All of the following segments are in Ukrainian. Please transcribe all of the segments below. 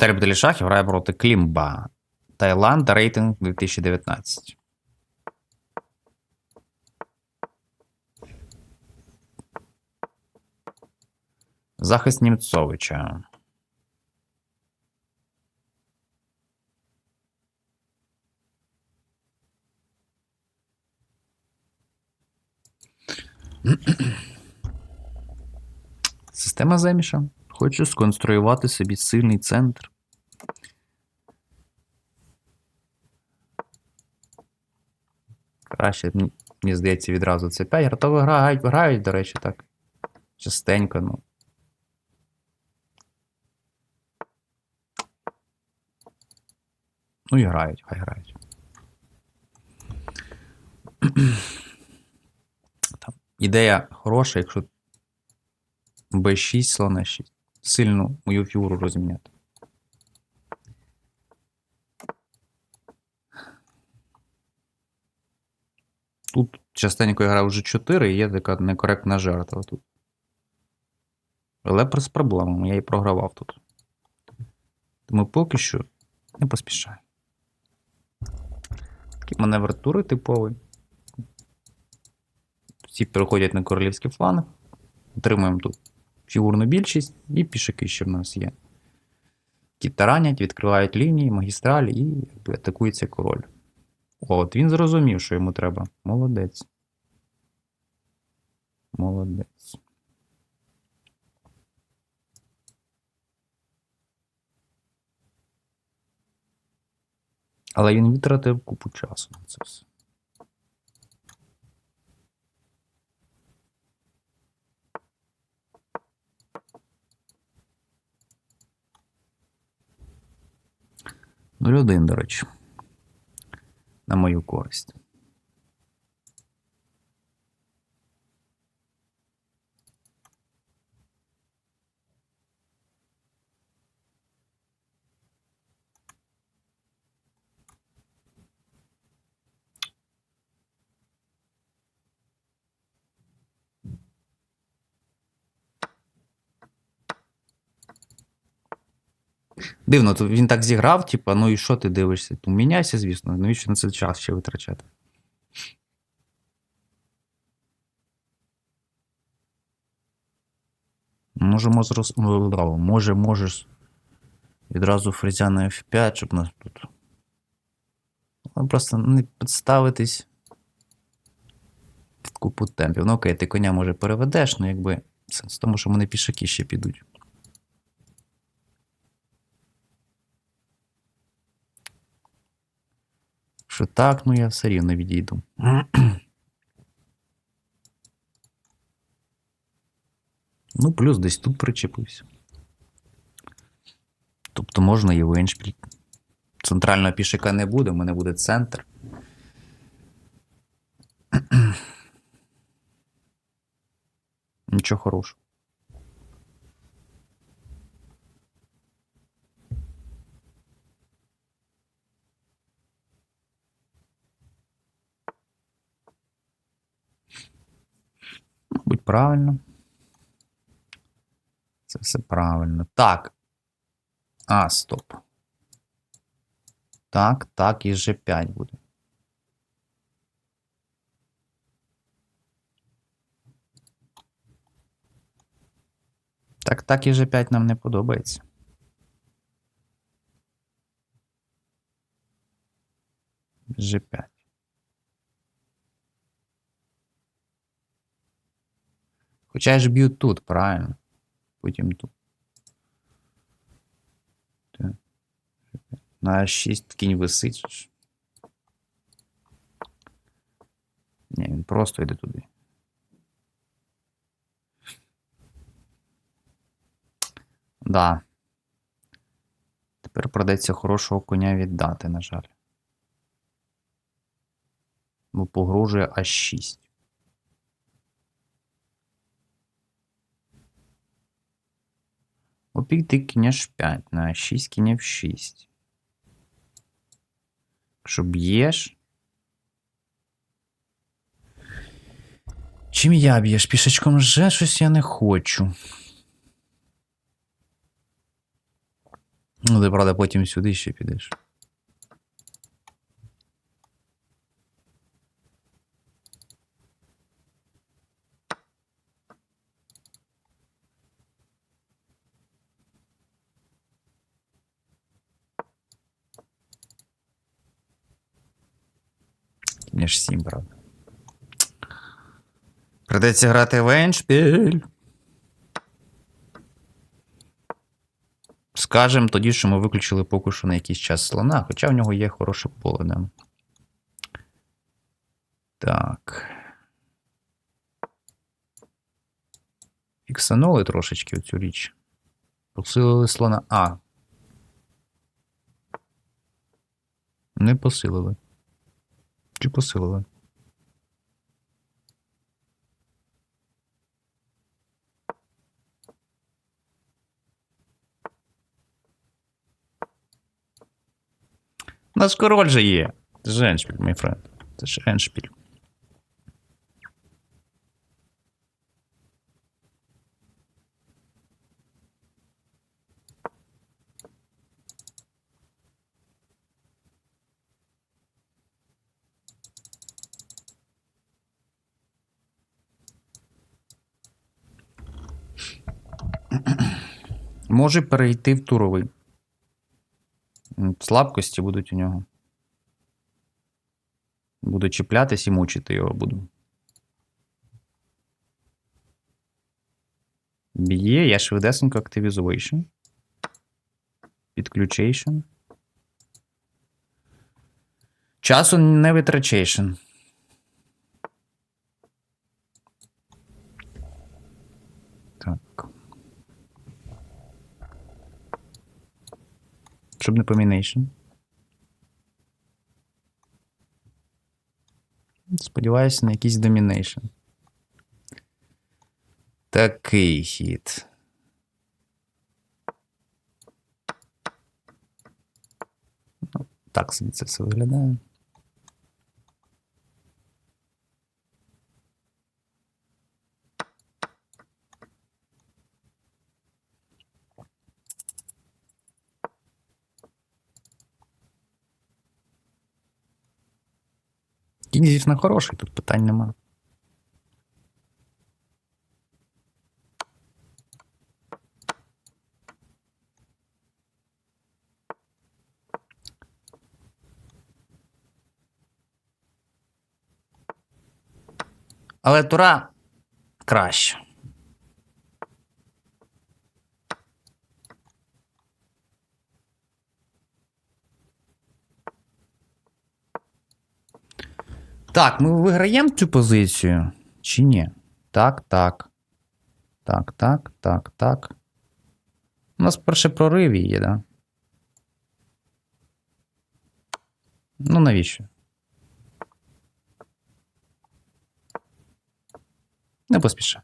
Віталій Бделішахів грає проти Клімба. Таїланд, рейтинг 2019. Захист Німцовича. Система заміша. Хочу сконструювати собі сильний центр. Краще, мені здається, відразу це 5. Гратови грають, грають, до речі, так. Частенько, ну. Ну і грають, хай грають. Там, ідея хороша, якщо B6, слона 6. Сильно мою фігуру розміняти. Тут частенько я грав вже 4 і є така некоректна жертва тут. Але з проблемами я і програвав тут. Тому поки що не поспішаю. Такий маневр тури типовий. Всі переходять на королівський фланг. Отримуємо тут фігурну більшість і пішаки, що в нас є. Ті таранять, відкривають лінії, магістралі і атакується король. От він зрозумів, що йому треба. Молодець. Молодець. Але він витратив купу часу на це все. Нуль один, до речі. На мою користь. Дивно, то він так зіграв, типа, ну і що ти дивишся? Ну, міняйся, звісно, навіщо на це час ще витрачати? Можемо зрос... Може, можеш відразу фрезя на F5, щоб нас тут. Ну, Просто не підставитись під купу темпів. Ну окей, ти коня може переведеш, ну якби сенс в тому, що вони пішаки ще підуть. Що так, ну я все рівно відійду. Ну, плюс десь тут причепився. Тобто можна і в еншпіль. Центрального пішика не буде, в мене буде центр. Нічого хорошого. Правильно. Це все правильно. Так. А, стоп. Так, так, і G5 буде. Так, так і G5 нам не подобається. G5. Хоча я ж б'ю тут, правильно. Потім тут. На 6 кінь висить. Ні, він просто йде туди. Да. Тепер придеться хорошого коня віддати, на жаль. Бо погрожує аж 6. Попік ти кінеш 5 на 6 кінів 6. Якщо б'єш. Чим я б'єш? Пішечком вже щось я не хочу. Ну, ти, правда, потім сюди ще підеш. Між сім, правда. Придеться грати в Еншпіль. Скажем тоді, що ми виключили поки що на якийсь час слона, хоча в нього є хороше поле. Да. Так. Фіксанули трошечки оцю річ. Посилили слона. А. Не посилили. Чи посилили? У нас король же є. Це ж Еншпіль, мій френд. Це ж Еншпіль. Може перейти в туровий. Слабкості будуть у нього. Буду чіплятись і мучити його буду. Б'є, я швидесенько активізуєшн. Підключейшн. Часу не витрачейшн. Так. Щоб не помінейшн. Сподіваюся на якийсь домінейшн. Такий хід. Ну, так собі це все виглядає. Звісно, хороший, тут питань нема. Але тура краще. Так, ми виграємо цю позицію чи ні? Так, так. Так, так, так, так. У нас перше прорив є, да? Ну, навіщо? Не поспішай.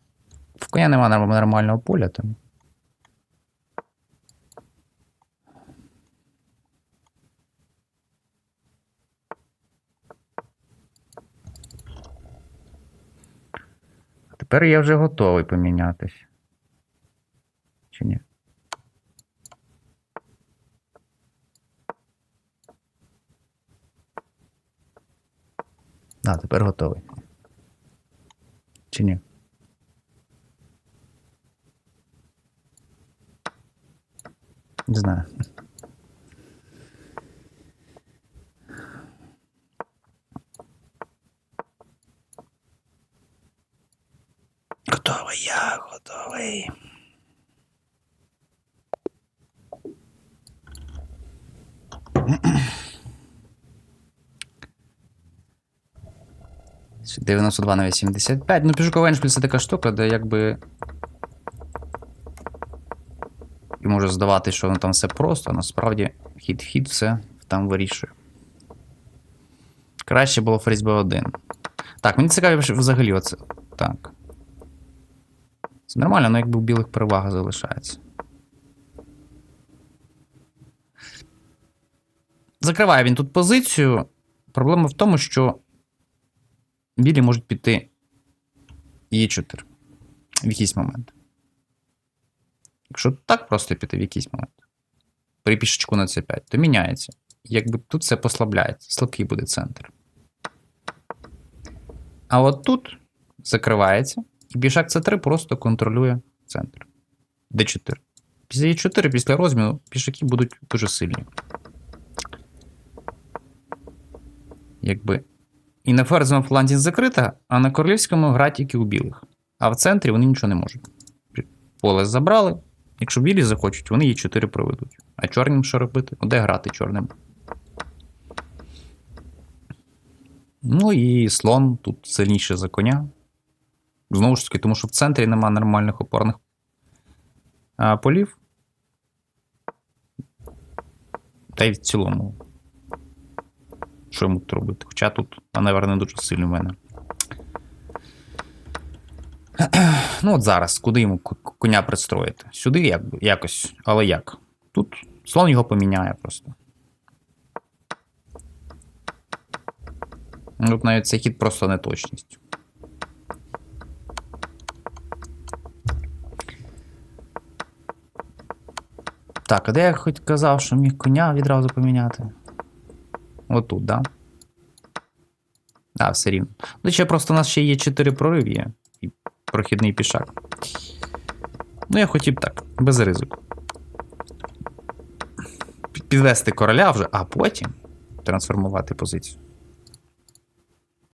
В коня нема норм- нормального поля, тому. Тепер я вже готовий помінятись. Чи ні? А, тепер готовий. Чи ні? Не знаю. Готовий я, готовий. Ще 92 на 85. Ну, пішоковий еншпіль це така штука, де якби. І може здавати, що воно там все просто, а насправді хід-хід все там вирішує. Краще було фріз Б1. Так, мені цікаво взагалі оце. Так. Це нормально, але якби у білих перевага залишається. Закриває він тут позицію. Проблема в тому, що білі можуть піти Е4 в якийсь момент. Якщо так просто піти в якийсь момент. при пішечку на c5, то міняється. Якби тут все послабляється, слабкий буде центр. А от тут закривається, і пішак c3 просто контролює центр. d4. Після e4, після розміну, пішаки будуть дуже сильні. Якби. І на ферзовому фланзі закрита, а на королівському гра тільки у білих. А в центрі вони нічого не можуть. Поле забрали. Якщо білі захочуть, вони її 4 проведуть. А чорним що робити? Ну, Де грати чорним? Ну і слон тут сильніше за коня. Знову ж таки, тому що в центрі нема нормальних опорних полів. Та й в цілому. Що йому тут робити? Хоча тут маневр не дуже сильний в мене. Ну, от зараз, куди йому коня пристроїти? Сюди якби, якось, але як? Тут слон його поміняє просто. Тут навіть цей хід просто неточність. Так, а де я хоч казав, що міг коня відразу поміняти? Отут, да? А, все рівно. Ну, ще просто у нас ще є 4 прорив є. І прохідний пішак. Ну, я хотів так, без ризику. Підвести короля вже, а потім трансформувати позицію.